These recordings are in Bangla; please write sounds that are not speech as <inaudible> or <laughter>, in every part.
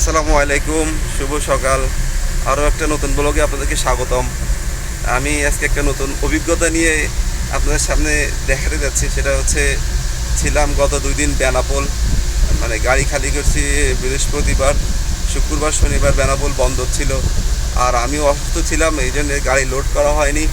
আসসালামু আলাইকুম, শুভ সকাল। আরও একটা নতুন ব্লগে আপনাদেরকে স্বাগতম। আমি আজকে একটা নতুন অভিজ্ঞতা নিয়ে আপনাদের সামনে দেখাতে যাচ্ছি, সেটা হচ্ছে ছিলাম গত দুই দিন বেনাপোল। মানে গাড়ি খালি করছি বৃহস্পতিবার, শুক্রবার, শনিবার বেনাপোল বন্ধ ছিল। আর আমিও অসুস্থ ছিলাম, এই জন্য গাড়ি লোড করা হয়নি।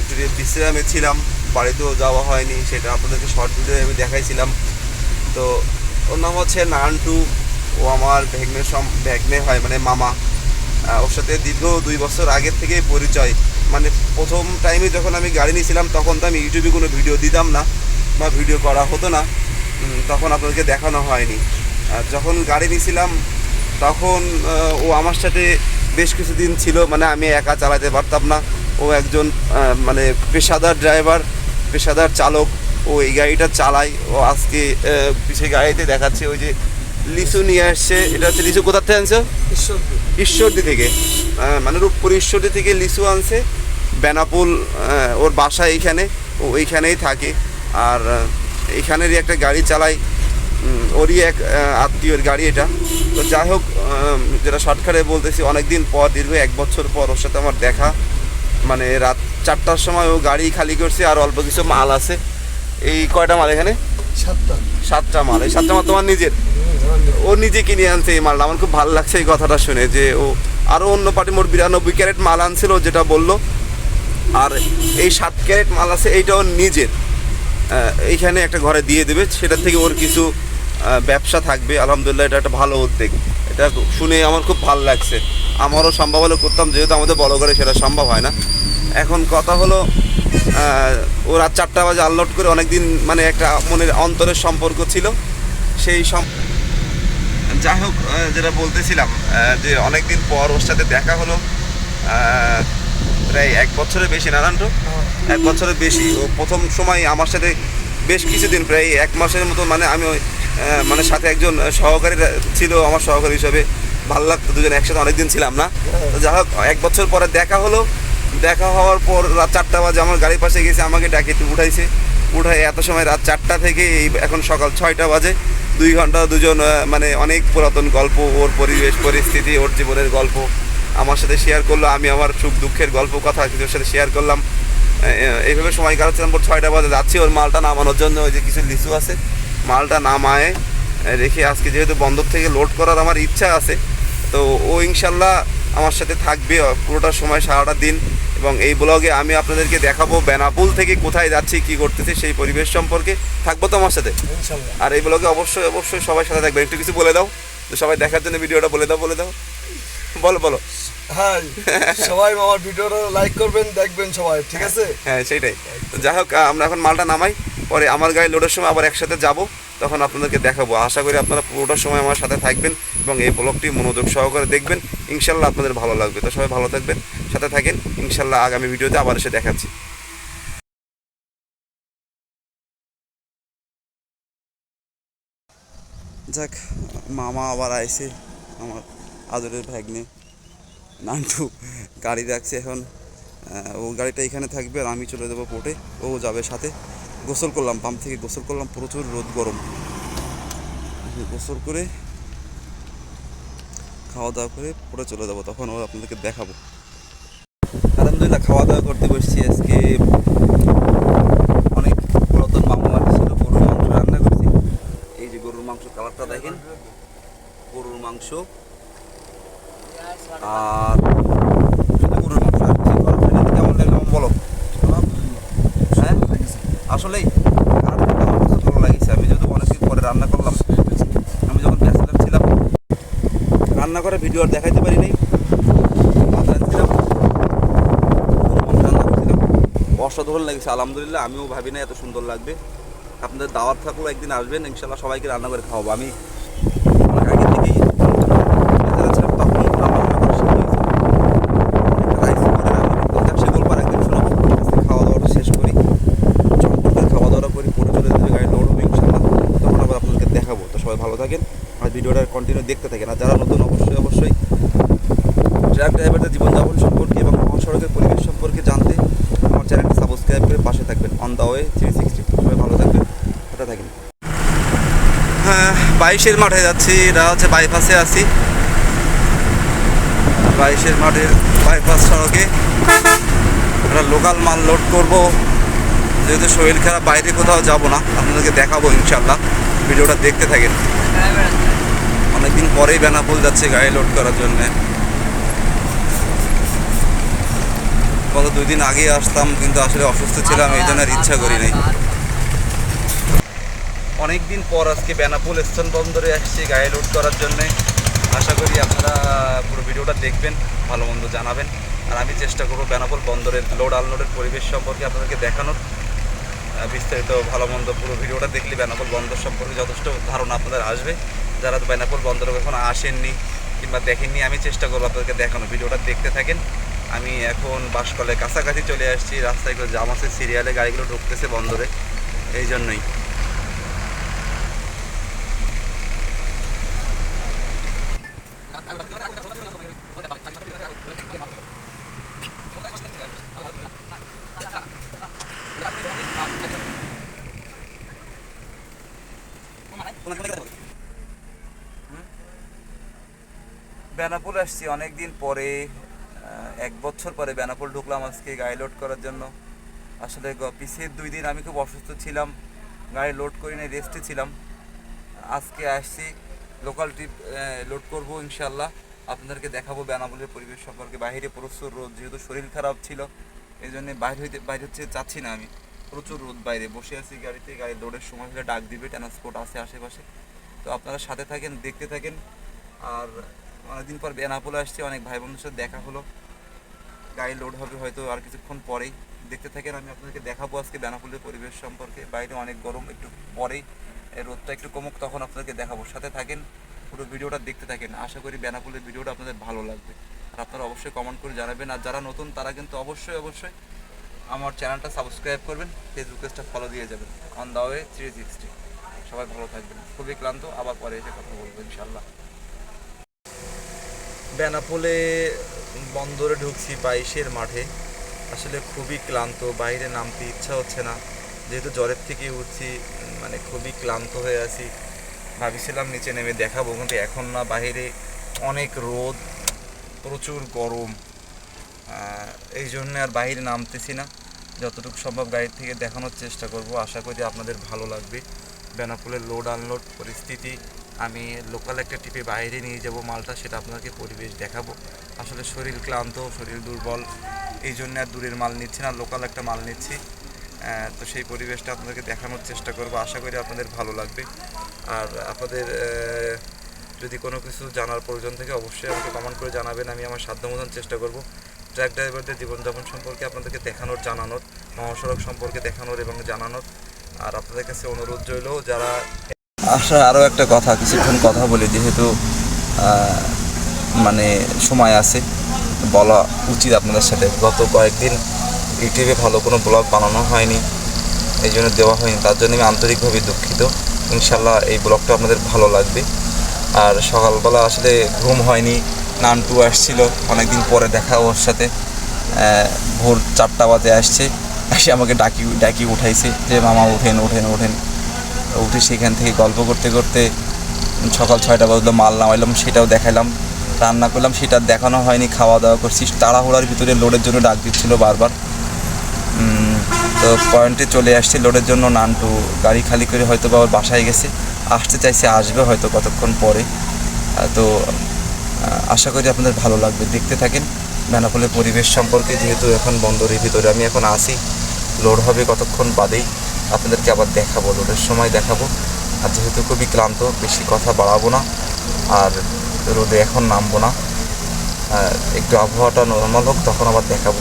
একটু বিশ্রামে ছিলাম, বাড়িতেও যাওয়া হয়নি, সেটা আপনাদেরকে শর্ট ভিডিও আমি দেখাইছিলাম। তো ওর নাম হচ্ছে নান্টু। ও আমার ভেগনে সম ভেগনে হয় মানে মামা। ওর সাথে দীর্ঘ দুই বছর আগের থেকেই পরিচয়। মানে প্রথম টাইমে যখন আমি গাড়ি নিয়েছিলাম তখন তো আমি ইউটিউবে কোনো ভিডিও দিতাম না বা ভিডিও করা হতো না। তখন আপনাদেরকে দেখানো হয়নি। আর যখন গাড়ি নিয়েছিলাম তখন ও আমার সাথে বেশ কিছুদিন ছিল মানে আমি একা চালাতে পারতাম না। ও একজন মানে পেশাদার ড্রাইভার পেশাদার চালক। ও এই গাড়িটা চালায়। ও আজকে আহ, পিছে গাড়িতে দেখাচ্ছে ওই যে লিচু নিয়ে আসছে। এটা হচ্ছে লিচু কোথা থেকে আনছো? ঈশ্বরদী। থেকে। মানে রূপপুর ঈশ্বরদী থেকে লিচু আনছে। বেনাপুল ওর বাসা এইখানে। ও এইখানেই থাকে। আর এইখানেরই একটা গাড়ি চালায়। ওরই এক আত্মীয়র গাড়ি এটা। তো যাই হোক যেটা শর্টকাটে বলতেছি অনেক দিন পর দীর্ঘ এক বছর পর ওর সাথে আমার দেখা। মানে রাত চারটার সময় ও গাড়ি খালি করছে আর অল্প কিছু মাল আছে। এই কয়টা মাল এখানে? সাতটা। সাতটা মাল। এই সাতটা মাল তোমার নিজের? ও নিজে কিনে আনছে এই মালটা। আমার খুব ভালো লাগছে এই কথাটা শুনে যে ও আরও অন্য পার্টি মোট বিরানব্বই ক্যারেট মাল আনছিল, যেটা বলল। আর এই সাত ক্যারেট মাল আছে এইটা ওর নিজের এইখানে একটা ঘরে দিয়ে দেবে, সেটা থেকে ওর কিছু ব্যবসা থাকবে। আলহামদুলিল্লাহ, এটা একটা ভালো উদ্যোগ। এটা শুনে আমার খুব ভালো লাগছে। আমারও সম্ভব হলে করতাম, যেহেতু আমাদের বড় করে সেটা সম্ভব হয় না। এখন কথা হলো ও রাত চারটা বাজে আনলোড করে অনেকদিন মানে একটা মনের অন্তরের সম্পর্ক ছিল। সেই সম যাই হোক যেটা বলতেছিলাম যে অনেকদিন পর ওর সাথে দেখা হলো প্রায় এক বছরের বেশি না নান্টু? এক বছরের বেশি। ও প্রথম সময় আমার সাথে বেশ কিছুদিন প্রায় এক মাসের মতো মানে আমি ওই, মানে সাথে একজন সহকারী ছিল আমার সহকারী হিসাবে। ভালো লাগতো দুজন একসাথে অনেকদিন ছিলাম না। তো যাই হোক এক বছর পরে দেখা হলো। দেখা হওয়ার পর রাত চারটা বাজে আমার গাড়ির পাশে গেছে আমাকে ডাকে উঠাইছে। উঠাই এত সময় রাত চারটা থেকে এই এখন সকাল ছয়টা বাজে। দুই ঘণ্টা দুজন মানে অনেক পুরাতন গল্প, ওর পরিবেশ, পরিস্থিতি, ওর জীবনের গল্প। আমার সাথে শেয়ার করল, আমি আমার সুখ দুঃখের গল্প কথা কিছুর সাথে শেয়ার করলাম। এইভাবে সময় কাটাচ্ছিলাম পর ছয়টা বাজে যাচ্ছি। ওর মালটা নামানোর জন্য ওই যে কিছু লিচু আছে, মালটা নামায় রেখে আজকে যেহেতু বন্দর থেকে লোড করার আমার ইচ্ছা আছে, তো ও ইনশাল্লাহ আমার সাথে থাকবে, পুরোটা সময় সারাটা দিন। এবং এই ব্লগে আমি আপনাদেরকে দেখাবো বেনাপুল থেকে কোথায় যাচ্ছি কি করতেছি সেই পরিবেশ সম্পর্কে। থাকব তো আমার সাথে? আর এই ব্লগে অবশ্যই অবশ্যই সবাই সাথে থাকবে। একটু কিছু বলে দাও। তো সবাই দেখার জন্য ভিডিওটা বলে দাও বলে দাও। বলো বলো। হাই সবাই আমার ভিডিওটা লাইক করবেন দেখবেন সবাই ঠিক আছে? হ্যাঁ সেইটাই তো যাই হোক আমরা এখন মালটা নামাই পরে আমার গাড়ি লোডের সময় আবার একসাথে যাব। তখন আপনাদেরকে দেখাবো। আশা করি আপনারা পুরোটা সময় আমার সাথে থাকবেন এবং এই ব্লগটি মনোযোগ সহকারে দেখবেন। ইনশাল্লাহ আপনাদের ভালো লাগবে। তো সবাই ভালো থাকবেন, সাথে থাকেন। ইনশাল্লাহ আগামী ভিডিওতে আবার এসে দেখাচ্ছি। যাক, মামা আবার আইছে, আমার আদরের ভাগ্নে। নান্টু গাড়ি রাখছে এখন। ও গাড়িটা এখানে থাকবে আর আমি চলে যাব পোর্টে ও যাবে সাথে। গোসল করলাম পাম্প থেকে গোসল করলাম, প্রচুর রোদ গরম। গোসল করে খাওয়া দাওয়া করে পরে চলে যাব, তখন ও আপনাদেরকে দেখাবো। আলহামদুলিল্লাহ, খাওয়া দাওয়া করতে বসছি আজকে। অনেক পুরাতন মামলা ছিল গরুর মাংস রান্না করছি। এই যে গরুর মাংস কালারটা দেখেন। গরুর মাংস আর শুধু গরুর মাংস আর কেমন লাগল বলো। আসলেই ভালো লাগিয়েছে। আমি যেহেতু অনেকদিন পরে রান্না করলাম, আমি যখন ব্যাচেলার ছিলাম, রান্না করে ভিডিও আর দেখাইতে পারি নাই অসাধারণ লাগছে, আলহামদুলিল্লাহ, আমিও ভাবি না এত সুন্দর লাগবে। আপনাদের দাওয়াত থাকলেও একদিন আসবেন, ইনশাল্লাহ সবাইকে রান্না করে খাওয়াবো। আমি অনেক আগে থেকেই ব্যাচেলার ছিলাম তখন রান্না বান্না করা শিখে গেছি রাইস করে রান্না করতাম ব্যবসা গল্প আর একদিন শোনাবো আজকে খাওয়া দাওয়াটা শেষ করি চটপটে খাওয়া দাওয়া করি পরে চলে যাবে গাড়ি লোড হবে ইনশাল্লাহ তখন আবার আপনাদেরকে দেখাবো তো সবাই ভালো থাকেন আর ভিডিওটা কন্টিনিউ দেখতে থাকেন। আর যারা নতুন, অবশ্যই অবশ্যই ট্রাক ড্রাইভারদের জীবনযাপন সম্পর্কে এবং মহাসড়কের পরিবেশ সম্পর্কে জানতে আমার চ্যানেলটি সাবস্ক্রাইব করে পাশে থাকবেন। On the way three sixty সবাই ভালো থাকবেন, সাথে থাকেন। হ্যাঁ বাইশের মাঠে যাচ্ছি। এটা হচ্ছে বাইপাসে আছি। বাইশের মাঠের বাইপাস সড়কে একটা লোকাল মাল লোড করব। যেহেতু শরীর খারাপ, বাইরে কোথাও যাব না। আপনাদেরকে দেখাবো ইনশাল্লাহ ভিডিওটা দেখতে থাকেন। অনেকদিন পরেই বেনাপোল যাচ্ছে গাড়ি লোড করার জন্যে। গত দুই দিন আগে আসতাম, কিন্তু আসলে অসুস্থ ছিলাম, এই জন্য আর ইচ্ছা করি নাই। অনেক দিন পর আজকে বেনাপোল স্টেশন বন্দরে আসছি গাড়ি লোড করার জন্যে। আশা করি আপনারা পুরো ভিডিওটা দেখবেন, ভালো মন্দ জানাবেন। আর আমি চেষ্টা করব বেনাপুল বন্দরের লোড আনলোডের পরিবেশ সম্পর্কে আপনাদেরকে দেখানোর। বিস্তারিত ভালো মন্দ পুরো ভিডিওটা দেখলে বেনাপোল বন্দর সম্পর্কে যথেষ্ট ধারণা আপনাদের আসবে। যারা বেনাপোল বন্দরে কখনো আসেননি কিংবা দেখেননি, আমি চেষ্টা করব আপনাদেরকে দেখানো ভিডিওটা দেখতে থাকেন। আমি এখন বাসকলে কাছাকাছি চলে আসছি, রাস্তায় করে জাম আছে সিরিয়ালে গাড়িগুলো ঢুকতেছে বন্দরে। এই জন্যই। বেনাপুল আসছি অনেক দিন পরে এক বছর পরে বেনাপুল ঢুকলাম আজকে গাড়ি লোড করার জন্য। আসলে পিছের দুই দিন আমি খুব অসুস্থ ছিলাম, গাড়ি লোড করি নাই রেস্টে ছিলাম। আজকে আসছি লোকাল ট্রিপ লোড করব ইনশাল্লাহ আপনাদেরকে দেখাবো বেনাপুলের পরিবেশ সম্পর্কে। বাইরে প্রচুর রোদ, যেহেতু শরীর খারাপ ছিল এই জন্য বাইরে হইতে, বাইরে হচ্ছে চাচ্ছি না আমি। প্রচুর রোদ বাইরে, বসে আছি গাড়িতে, গাড়ি লোডের সময় হলে ডাক দিবে ট্রান্সপোর্ট আছে আশেপাশে। তো আপনারা সাথে থাকেন, দেখতে থাকেন। আর অনেকদিন পর বেনাপোলে আসছে, অনেক ভাই বোনদের সাথে দেখা হলো। গাড়ি লোড হবে হয়তো আর কিছুক্ষণ পরেই। দেখতে থাকেন, আমি আপনাদেরকে দেখাবো আজকে বেনাপোলের পরিবেশ সম্পর্কে। বাইরে অনেক গরম, একটু পরেই রোদটা একটু কমুক, তখন আপনাদেরকে দেখাবো। সাথে থাকেন, পুরো ভিডিওটা দেখতে থাকেন। আশা করি বেনাপোলের ভিডিওটা আপনাদের ভালো লাগবে। আর আপনারা অবশ্যই কমেন্ট করে জানাবেন। আর যারা নতুন, তারা কিন্তু অবশ্যই অবশ্যই আমার চ্যানেলটা সাবস্ক্রাইব করবেন ফেসবুক পেজটা ফলো দিয়ে যাবেন। On the way three sixty সবাই ভালো থাকবেন। খুবই ক্লান্ত, আবার পরে এসে কথা বলব ইনশাল্লাহ বেনাপোলে বন্দরে ঢুকছি বাইশের মাঠে। আসলে খুবই ক্লান্ত, বাইরে নামতে ইচ্ছা হচ্ছে না। যেহেতু জ্বরের থেকে উঠছি মানে খুবই ক্লান্ত হয়ে আছি। ভাবিছিলাম নিচে নেমে দেখাবো, কিন্তু এখন না, বাইরে অনেক রোদ, প্রচুর গরম। এই জন্য আর বাইরে নামতেছি না। যতটুকু সম্ভব গাড়ি থেকে দেখানোর চেষ্টা করব। আশা করি আপনাদের ভালো লাগবে। বেনাপুলের লোড আনলোড পরিস্থিতি আমি লোকাল একটা টিপে বাইরে নিয়ে যাব মালটা, সেটা আপনাকে পরিবেশ দেখাবো। আসলে শরীর ক্লান্ত, শরীর দুর্বল, এই জন্য আর দূরের মাল নিচ্ছি না লোকাল একটা মাল নিচ্ছি। তো সেই পরিবেশটা আপনাদেরকে দেখানোর চেষ্টা করব, আশা করি আপনাদের ভালো লাগবে। আর আপনাদের যদি কোনো কিছু জানার প্রয়োজন থেকে, অবশ্যই আমাকে কমেন্ট করে জানাবেন, আমি আমার সাধ্য মতন চেষ্টা করব। ট্র্যাক ড্রাইভারদের জীবনযাপন সম্পর্কে আপনাদেরকে দেখানোর, জানানোর মহাসড়ক সম্পর্কে দেখানোর এবং জানানোর। আর আপনাদের কাছে অনুরোধ রইল, যারা আচ্ছা আরও একটা কথা, কিছুক্ষণ কথা বলি, যেহেতু মানে সময় আছে, বলা উচিত আপনাদের সাথে। গত কয়েকদিন ইউটিউবে ভালো কোনো ব্লগ বানানো হয়নি, এই জন্য দেওয়া হয়নি। তার জন্য আমি আন্তরিকভাবে দুঃখিত। ইনশাল্লাহ এই ব্লগটা আপনাদের ভালো লাগবে। আর সকালবেলা আসলে ঘুম হয়নি, নানটু আসছিল, অনেকদিন পরে দেখা ওর সাথে। ভোর চারটা বাজে আসছে, এসে আমাকে ডাকি ডাকি উঠাইছে যে, মামা, ওঠেন ওঠেন ওঠেন। উঠে সেখান থেকে গল্প করতে করতে সকাল ছয়টা বাজলো, মাল নামাইলাম, সেটাও দেখাইলাম, রান্না করলাম, সেটা দেখানো হয়নি খাওয়া দাওয়া করছি। তাড়াহুড়ার ভিতরে লোডের জন্য ডাক দিচ্ছিল বারবার। তো পয়েন্টে চলে আসছে লোডের জন্য, নানটু গাড়ি খালি করে হয়তো বা ওর বাসায় গেছে। আসতে চাইছে, আসবে হয়তো কতক্ষণ পরে। তো আশা করি আপনাদের ভালো লাগবে। দেখতে থাকেন, বেনাপোলের পরিবেশ সম্পর্কে, যেহেতু এখন বন্দরের ভিতরে আমি এখন আসি লোড হবে কতক্ষণ বাদেই। আপনাদেরকে আবার দেখাবো লোডের সময় দেখাবো। আর যেহেতু খুবই ক্লান্ত, বেশি কথা বাড়াবো না। আর রোদে এখন নামবো না। একটু আবহাওয়াটা নর্মাল হোক, তখন আবার দেখাবো।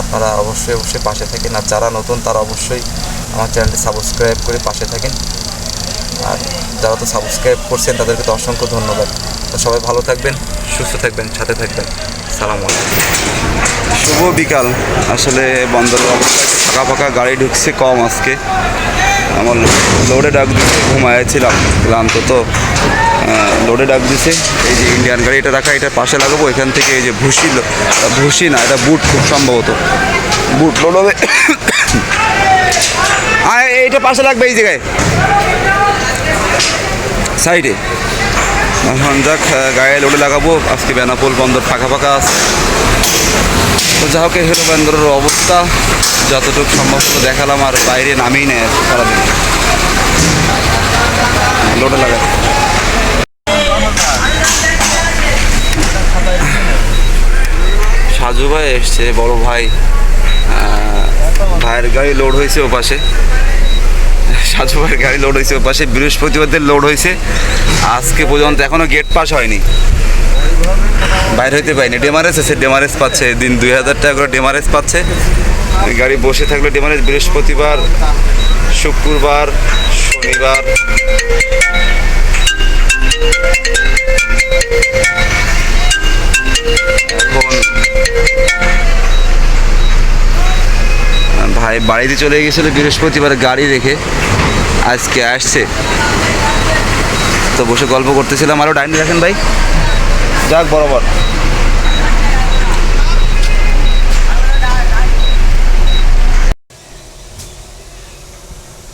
আপনারা অবশ্যই অবশ্যই পাশে থাকেন। আর যারা নতুন, তারা অবশ্যই আমার চ্যানেলটি সাবস্ক্রাইব করে পাশে থাকেন। আর যারা তো সাবস্ক্রাইব করছেন, তাদেরকে তো অসংখ্য ধন্যবাদ। তো সবাই ভালো থাকবেন, সুস্থ থাকবেন, সাথে থাকবেন। সালাম আলাইকুম। শুভ বিকাল। আসলে বন্দরের অবস্থা একটু ফাঁকা ফাঁকা গাড়ি ঢুকছে কম আজকে। আমার লোডে ডাক দিতে ঘুমাইছিলাম ক্লান্ত তো। লোডে ডাক দিছে, এই যে ইন্ডিয়ান গাড়ি, এটা রাখা এটা পাশে লাগাবো, এখান থেকে এই যে ভুসি ভুসি না, এটা বুট খুব সম্ভবত। বুট লোড হবে। <coughs> এইটা পাশে লাগবে এই জায়গায়। সাইডে। এখন যাক গায়ে লোডে লাগাবো, আজকে বেনাপোল বন্দর ফাঁকা ফাঁকা আছে। তো যা হোক হেলো বন্দরের অবস্থা। যতটুকু সম্ভব দেখালাম, আর বাইরে নামেই নেয় সারাদিন। লোডে লাগা। সাজু ভাই এসছে, বড় ভাই। ভাইয়ের গাড়ি লোড হয়েছে ও পাশে সাজু ভাইয়ের গাড়ি লোড হয়েছে ও পাশে বৃহস্পতিবারদের লোড হয়েছে। আজকে পর্যন্ত এখনও গেট পাস হয়নি। বাইরে হইতে পাইনি ডেমারেস আছে ডেমারেস পাচ্ছে। দিন দুই হাজার টাকা করে ডেমারেস পাচ্ছে। গাড়ি বসে থাকলে ডেমারেস বৃহস্পতিবার, শুক্রবার, শনিবার। ভাই বাড়িতে চলে গেছিল বৃহস্পতিবার গাড়ি রেখে আজকে আসছে। তো বসে গল্প করতেছিলাম। আরও ডাইনি রাখেন ভাই। যাক, বরাবর।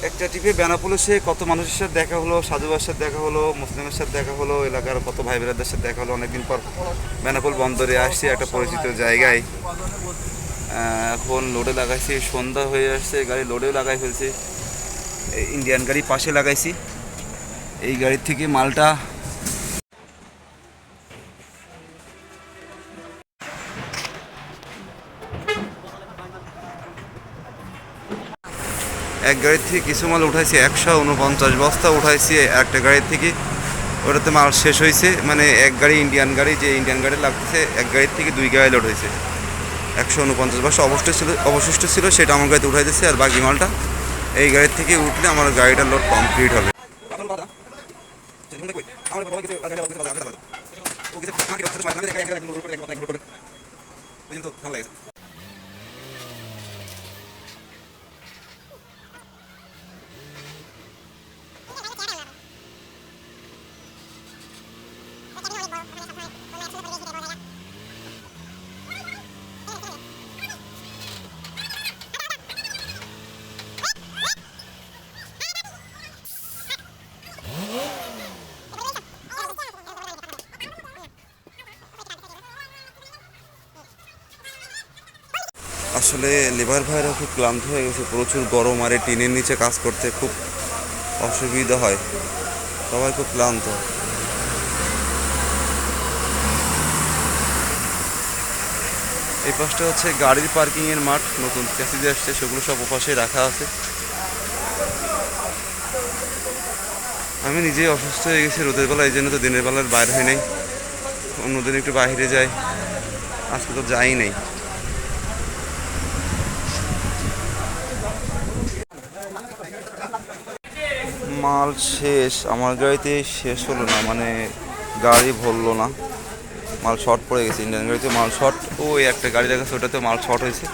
একটা টিপে বেনাপুলে সে কত মানুষের সাথে দেখা হলো সাধুবার সাথে দেখা হলো, মুসলিমের সাথে দেখা হলো, এলাকার কত ভাই বোনেদের সাথে দেখা হলো, অনেকদিন পর বেনাপুল বন্দরে আসছি, একটা পরিচিত জায়গায়। এখন লোডে লাগাইছি, সন্ধ্যা হয়ে আসছে, গাড়ি লোডেও লাগাই ফেলছি। ইন্ডিয়ান গাড়ি পাশে লাগাইছি। এই গাড়ির থেকে মালটা এক গাড়ির থেকে কিছু মাল উঠাইছি একশো উনপঞ্চাশ বস্তা উঠাইছি একটা গাড়ির থেকে ওটাতে মাল শেষ হয়েছে মানে এক গাড়ি ইন্ডিয়ান গাড়ি যে ইন্ডিয়ান গাড়ি লাগতেছে এক গাড়ির থেকে দুই গাড়ি লোড হয়েছে একশো উনপঞ্চাশ বস্তা অবশিষ্ট ছিল অবশিষ্ট ছিল সেটা আমার গাড়িতে উঠাই দিচ্ছে আর বাকি মালটা এই গাড়ির থেকে উঠলে আমার গাড়িটার লোড কমপ্লিট হবে আসলে লেবার ভাইরা খুব ক্লান্ত হয়ে গেছে, প্রচুর গরম আর এই টিনের নিচে কাজ করতে খুব অসুবিধা হয়। সবাই খুব ক্লান্ত। এই পাশটা হচ্ছে গাড়ির পার্কিংয়ের মাঠ, নতুন ক্যাসিজ আসছে, সেগুলো সব ওপাশে রাখা আছে। আমি নিজেই অসুস্থ হয়ে গেছি, রোদের বেলা, এই জন্য তো দিনের বেলার বাইরে হয় নাই। অন্যদিন একটু বাইরে যাই, আজকে তো যাই নাই। মাল শেষ, আমার গাড়িতে শেষ হলো না মানে গাড়ি ভরলো না। মাল শর্ট পড়ে গেছে ইন্ডিয়ান গাড়িতে মাল শর্ট ওই একটা গাড়ি দেখাচ্ছে ওটাতে মাল শর্ট হয়েছে।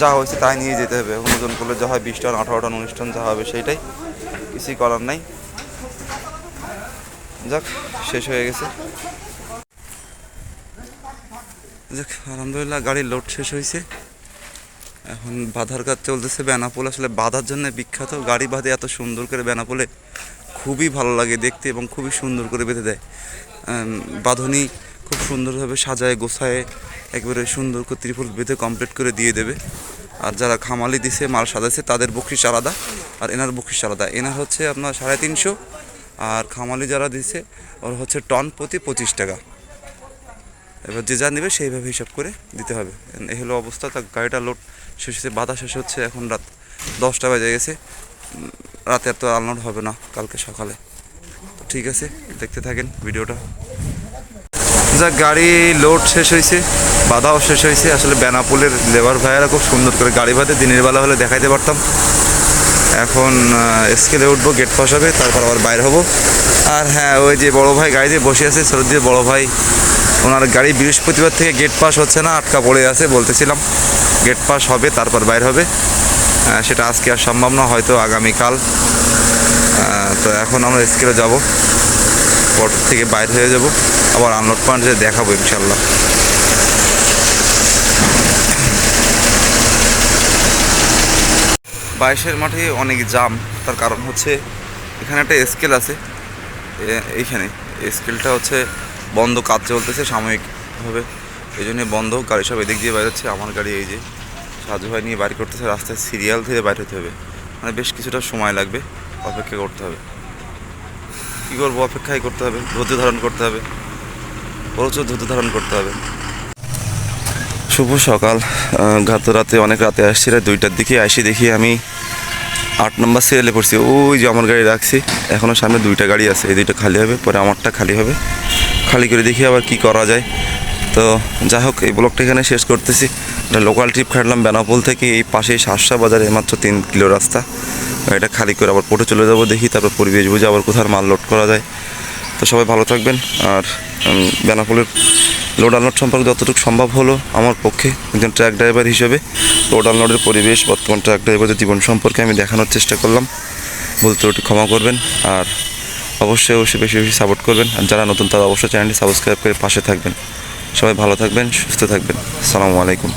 যা হয়েছে তাই নিয়ে যেতে হবে ওজন করলে যা হয়, বিশ টন, আঠারো টন, উনিশ টন যা হবে, সেইটাই। কিছুই করার নাই। যাক, শেষ হয়ে গেছে। যাক, আলহামদুলিল্লাহ, গাড়ির লোড শেষ হয়েছে। এখন বাধার কাজ চলতেছে বেনাপোল। আসলে বাধার জন্য বিখ্যাত গাড়ি বাঁধে এত সুন্দর করে বেনাপোলে খুবই ভালো লাগে দেখতে এবং খুবই সুন্দর করে বেঁধে দেয়। বাঁধনি খুব সুন্দরভাবে সাজায়, গোছায়, একবারে সুন্দর করে ত্রিপুল বেঁধে কমপ্লিট করে দিয়ে দেবে। আর যারা খামালি দিছে, মাল সাজাইছে, তাদের বকশিস আলাদা আর এনার বকশিস আলাদা। এনার হচ্ছে আপনার সাড়ে তিনশো আর খামালি যারা দিছে, ওর হচ্ছে টন প্রতি পঁচিশ টাকা। এবার যে যা নেবে সেইভাবে হিসাব করে দিতে হবে। এই হলো অবস্থা তার গাড়িটা লোড শেষ হচ্ছে বাধা শেষ হচ্ছে, এখন রাত দশটা বাজে গেছে। রাতে আর তো আনলোড হবে না, কালকে সকালে। তো ঠিক আছে, দেখতে থাকেন ভিডিওটা। যা গাড়ি লোড শেষ হয়েছে, বাধাও শেষ হয়েছে। আসলে বেনাপুলের লেবার ভাইয়েরা খুব সুন্দর করে গাড়ি বাঁধে দিনের বেলা হলে দেখাইতে পারতাম। এখন স্কেলে উঠবো গেট পাস হবে তারপর আবার বাইর হব। আর হ্যাঁ ওই যে বড় ভাই গাড়িতে বসে আছে সরজির বড় ভাই ওনার গাড়ি বৃহস্পতিবার থেকে গেট পাস হচ্ছে না, আটকা পড়ে আছে বলতেছিলাম। গেট পাস হবে, তারপর বাইর হবে। সেটা আজকে আর সম্ভব না, হয়তো আগামীকাল। তো এখন আমরা স্কেলে যাব। পর থেকে বাইর হয়ে যাব। আবার আনলোড পয়েন্ট দেখাবো ইনশাল্লাহ বাইশের মাঠে অনেক জাম তার কারণ হচ্ছে এখানে একটা স্কেল আছে। এইখানে। স্কেলটা হচ্ছে বন্ধ কাজ চলতেছে সাময়িকভাবে এই জন্য বন্ধ। গাড়ি সব এদিক দিয়ে বেরোচ্ছে আমার গাড়ি এই যে সাজু ভাই নিয়ে বাড়ি করতেছে। রাস্তায় সিরিয়াল থেকে বাইর হতে হবে। মানে বেশ কিছুটা সময় লাগবে। অপেক্ষা করতে হবে। কী করব? অপেক্ষাই করতে হবে। ধৈর্য ধারণ করতে হবে। প্রচুর ধৈর্য ধারণ করতে হবে। শুভ সকাল। গত রাতে অনেক রাতে আসছি। রাত দুইটার দিকে আসি দেখি আমি আট নম্বর সিরিয়ালে পড়ছি। ওই যে আমার গাড়ি রাখছি। এখনও সামনে দুইটা গাড়ি আছে। এই দুইটা খালি হবে, পরে আমারটা খালি হবে। খালি করে দেখি আবার কি করা যায়। তো যাই হোক, এই ব্লগটা এখানে শেষ করতেছি। একটা লোকাল ট্রিপ খাটলাম বেনাপোল থেকে, এই পাশেই শাসা বাজারে মাত্র তিন কিলো রাস্তা। এটা খালি করে আবার পোটে চলে যাব, দেখি তারপর পরিবেশ বুঝে আবার কোথাও মাল লোড করা যায়। তো সবাই ভালো থাকবেন, আর বেনাপোলের লোড আনলোড সম্পর্কে যতটুকু সম্ভব হলো আমার পক্ষে একজন ট্রাক ড্রাইভার হিসেবে। লোড আনলোডের পরিবেশ, বর্তমান ট্রাক ড্রাইভারের জীবন সম্পর্কে আমি দেখানোর চেষ্টা করলাম। ভুল ত্রুটি ক্ষমা করবেন, আর অবশ্যই অবশ্যই বেশি বেশি সাপোর্ট করবেন। আর যারা নতুন, তারা অবশ্যই চ্যানেলটি সাবস্ক্রাইব করে পাশে থাকবেন। সবাই ভালো থাকবেন, সুস্থ থাকবেন। আসসালামু আলাইকুম।